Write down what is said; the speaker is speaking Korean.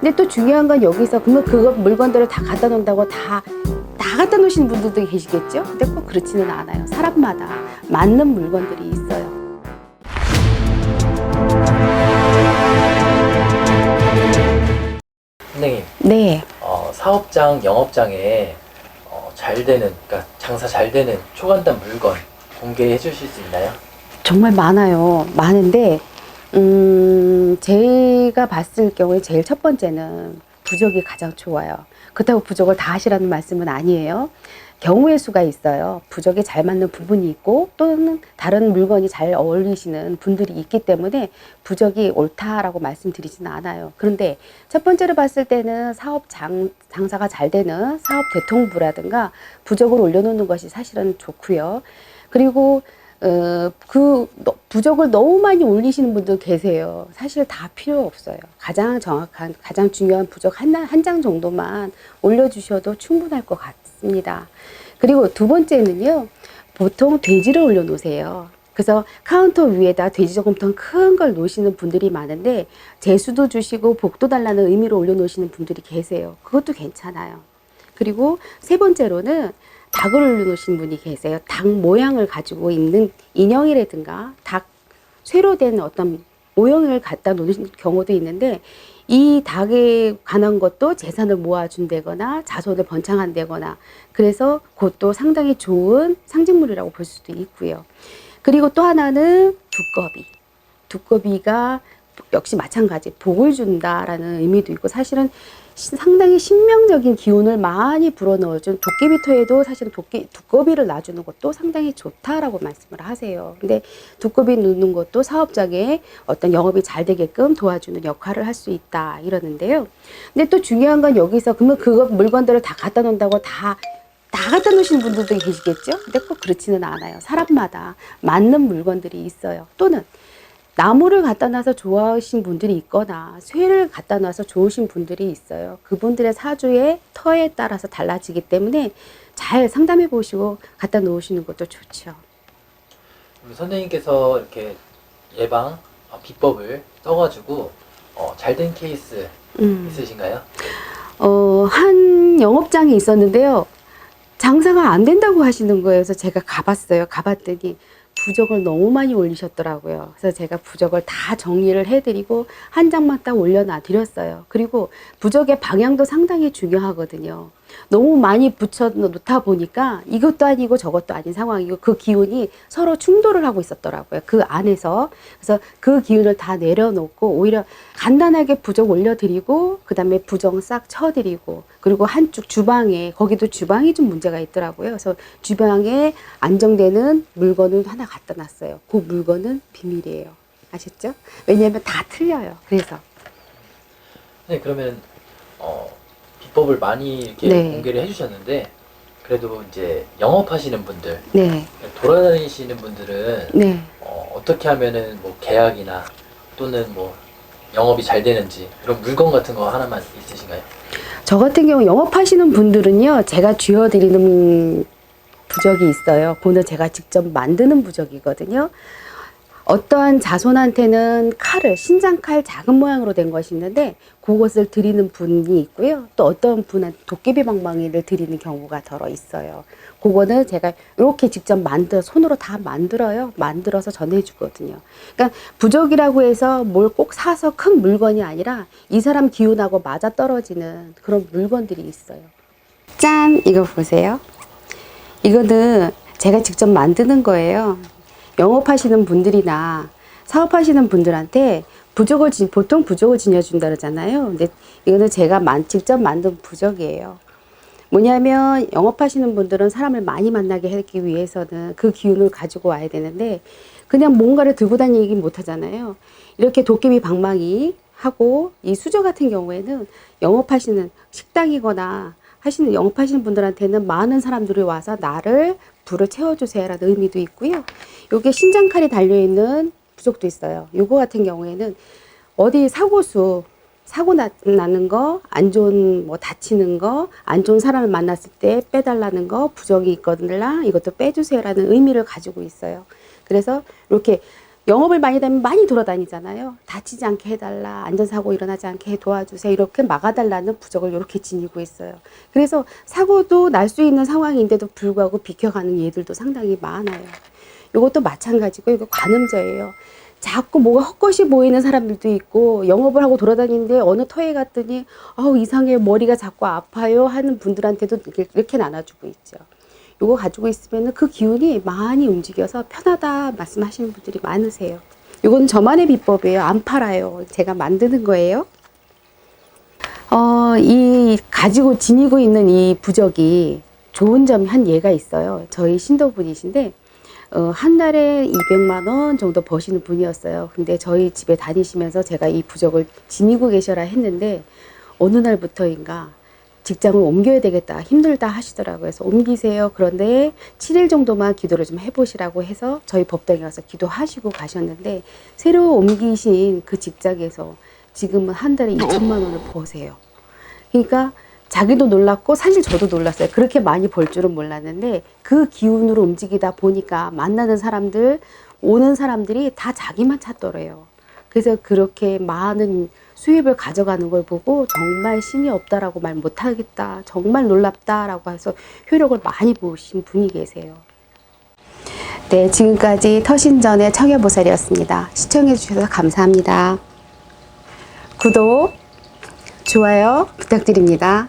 근데 또 중요한 건 여기서 그러면 그거 물건들을 다 갖다 놓는다고 다, 다 갖다 놓으시는 분들도 계시겠죠? 근데 꼭 그렇지는 않아요. 사람마다 맞는 물건들이 있어요. 선생님, 네. 어, 사업장, 영업장에 어, 잘 되는, 그러니까 장사 잘 되는 초간단 물건 공개해 주실 수 있나요? 정말 많아요. 많은데, 음, 제가 봤을 경우에 제일 첫 번째는 부적이 가장 좋아요. 그렇다고 부적을 다 하시라는 말씀은 아니에요. 경우의 수가 있어요. 부적에 잘 맞는 부분이 있고 또는 다른 물건이 잘 어울리시는 분들이 있기 때문에 부적이 옳다라고 말씀드리지는 않아요. 그런데 첫 번째로 봤을 때는 사업 장, 장사가 잘 되는 사업 대통부라든가 부적을 올려놓는 것이 사실은 좋고요. 그리고 어, 그 너- 부적을 너무 많이 올리시는 분들 계세요. 사실 다 필요 없어요. 가장 정확한, 가장 중요한 부적 한, 한 장 정도만 올려주셔도 충분할 것 같습니다. 그리고 두 번째는요, 보통 돼지를 올려놓으세요. 그래서 카운터 위에다 돼지 조금통 큰 걸 놓으시는 분들이 많은데, 재수도 주시고 복도 달라는 의미로 올려놓으시는 분들이 계세요. 그것도 괜찮아요. 그리고 세 번째로는 닭을 올려놓으신 분이 계세요. 닭 모양을 가지고 있는 인형이라든가 닭 쇠로 된 어떤 모형을 갖다 놓는 경우도 있는데 이 닭에 관한 것도 재산을 모아준다거나 자손을 번창한다거나 그래서 그것도 상당히 좋은 상징물이라고 볼 수도 있고요. 그리고 또 하나는 두꺼비. 두꺼비가 역시 마찬가지 복을 준다라는 의미도 있고 사실은 시- 상당히 신명적인 기운을 많이 불어넣어준 도깨비터에도 사실은 도깨, 두꺼비를 놔주는 것도 상당히 좋다라고 말씀을 하세요. 근데 두꺼비 놓는 것도 사업장에 어떤 영업이 잘 되게끔 도와주는 역할을 할 수 있다 이러는데요. 근데 또 중요한 건 여기서 그러면 그거 물건들을 다 갖다 놓는다고 다다 갖다 놓으시는 분들도 계시겠죠? 근데 꼭 그렇지는 않아요. 사람마다 맞는 물건들이 있어요. 또는 나무를 갖다 놔서 좋아하신 분들이 있거나 쇠를 갖다 놔서 좋으신 분들이 있어요. 그분들의 사주의 터에 따라서 달라지기 때문에 잘 상담해 보시고 갖다 놓으시는 것도 좋죠. 선생님께서 이렇게 예방 어, 비법을 써가지고 어, 잘된 케이스 음. 있으신가요? 어, 한 영업장이 있었는데요. 장사가 안 된다고 하시는 거예요. 그래서 제가 가봤어요. 가봤더니 부적을 너무 많이 올리셨더라고요. 그래서 제가 부적을 다 정리를 해드리고 한 장만 딱 올려놔 드렸어요. 그리고 부적의 방향도 상당히 중요하거든요. 너무 많이 붙여 놓다 보니까 이것도 아니고 저것도 아닌 상황이고 그 기운이 서로 충돌을 하고 있었더라고요. 그 안에서. 그래서 그 기운을 다 내려놓고 오히려 간단하게 부적 올려드리고 그다음에 부정 싹 쳐드리고 그리고 한쪽 주방에 거기도 주방이 좀 문제가 있더라고요. 그래서 주방에 안정되는 물건을 하나 갖다 놨어요. 그 물건은 비밀이에요. 아셨죠? 왜냐하면 다 틀려요. 그래서 네, 그러면 어, 비법을 많이 이렇게 네. 공개를 해주셨는데 그래도 이제 영업하시는 분들, 네, 돌아다니시는 분들은 네. 어, 어떻게 하면은 뭐 계약이나 또는 뭐 영업이 잘 되는지 그런 물건 같은 거 하나만 있으신가요? 저 같은 경우 영업하시는 분들은요, 제가 쥐어드리는 부적이 있어요. 그거는 제가 직접 만드는 부적이거든요. 어떠한 자손한테는 칼을, 신장칼 작은 모양으로 된 것이 있는데, 그것을 드리는 분이 있고요. 또 어떤 분은 도깨비 방망이를 드리는 경우가 더러 있어요. 그거는 제가 이렇게 직접 만들어, 손으로 다 만들어요. 만들어서 전해주거든요. 그러니까 부적이라고 해서 뭘 꼭 사서 큰 물건이 아니라 이 사람 기운하고 맞아 떨어지는 그런 물건들이 있어요. 짠! 이거 보세요. 이거는 제가 직접 만드는 거예요. 영업하시는 분들이나 사업하시는 분들한테 부적을 지, 보통 부적을 지녀준다 그러잖아요. 근데 이거는 제가 만, 직접 만든 부적이에요. 뭐냐면 영업하시는 분들은 사람을 많이 만나게 하기 위해서는 그 기운을 가지고 와야 되는데 그냥 뭔가를 들고 다니기 못 하잖아요. 이렇게 도깨비 방망이 하고 이 수저 같은 경우에는 영업하시는 식당이거나 하시는 영업하시는 분들한테는 많은 사람들이 와서 나를 불을 채워주세요라는 의미도 있고요. 요게 신장칼이 달려있는 부적도 있어요. 요거 같은 경우에는 어디 사고수 사고 나, 나는 거, 안 좋은 뭐 다치는 거, 안 좋은 사람을 만났을 때 빼달라는 거, 부적이 있거든요. 이것도 빼주세요라는 의미를 가지고 있어요. 그래서 이렇게 영업을 많이 다니면 많이 돌아다니잖아요. 다치지 않게 해달라, 안전사고 일어나지 않게 도와주세요. 이렇게 막아달라는 부적을 이렇게 지니고 있어요. 그래서 사고도 날 수 있는 상황인데도 불구하고 비켜가는 얘들도 상당히 많아요. 이것도 마찬가지고 이거 관음저예요. 자꾸 뭐가 헛것이 보이는 사람들도 있고 영업을 하고 돌아다니는데 어느 터에 갔더니 아우 이상해 머리가 자꾸 아파요 하는 분들한테도 이렇게 나눠주고 있죠. 요거 가지고 있으면 그 기운이 많이 움직여서 편하다 말씀하시는 분들이 많으세요. 요건 저만의 비법이에요. 안 팔아요. 제가 만드는 거예요. 어, 이 가지고 지니고 있는 이 부적이 좋은 점이 한 예가 있어요. 저희 신도분이신데 어, 한 달에 200만 원 정도 버시는 분이었어요. 근데 저희 집에 다니시면서 제가 이 부적을 지니고 계셔라 했는데 어느 날부터인가 직장을 옮겨야 되겠다 힘들다 하시더라고요. 그래서 옮기세요. 그런데 7일 정도만 기도를 좀 해보시라고 해서 저희 법당에 가서 기도하시고 가셨는데 새로 옮기신 그 직장에서 지금은 한 달에 2천만 원을 버세요. 그러니까 자기도 놀랐고 사실 저도 놀랐어요. 그렇게 많이 벌 줄은 몰랐는데 그 기운으로 움직이다 보니까 만나는 사람들, 오는 사람들이 다 자기만 찾더래요. 그래서 그렇게 많은 수입을 가져가는 걸 보고 정말 신이 없다라고 말 못하겠다. 정말 놀랍다라고 해서 효력을 많이 보신 분이 계세요. 네, 지금까지 터신전의 청여보살이었습니다. 시청해주셔서 감사합니다. 구독, 좋아요 부탁드립니다.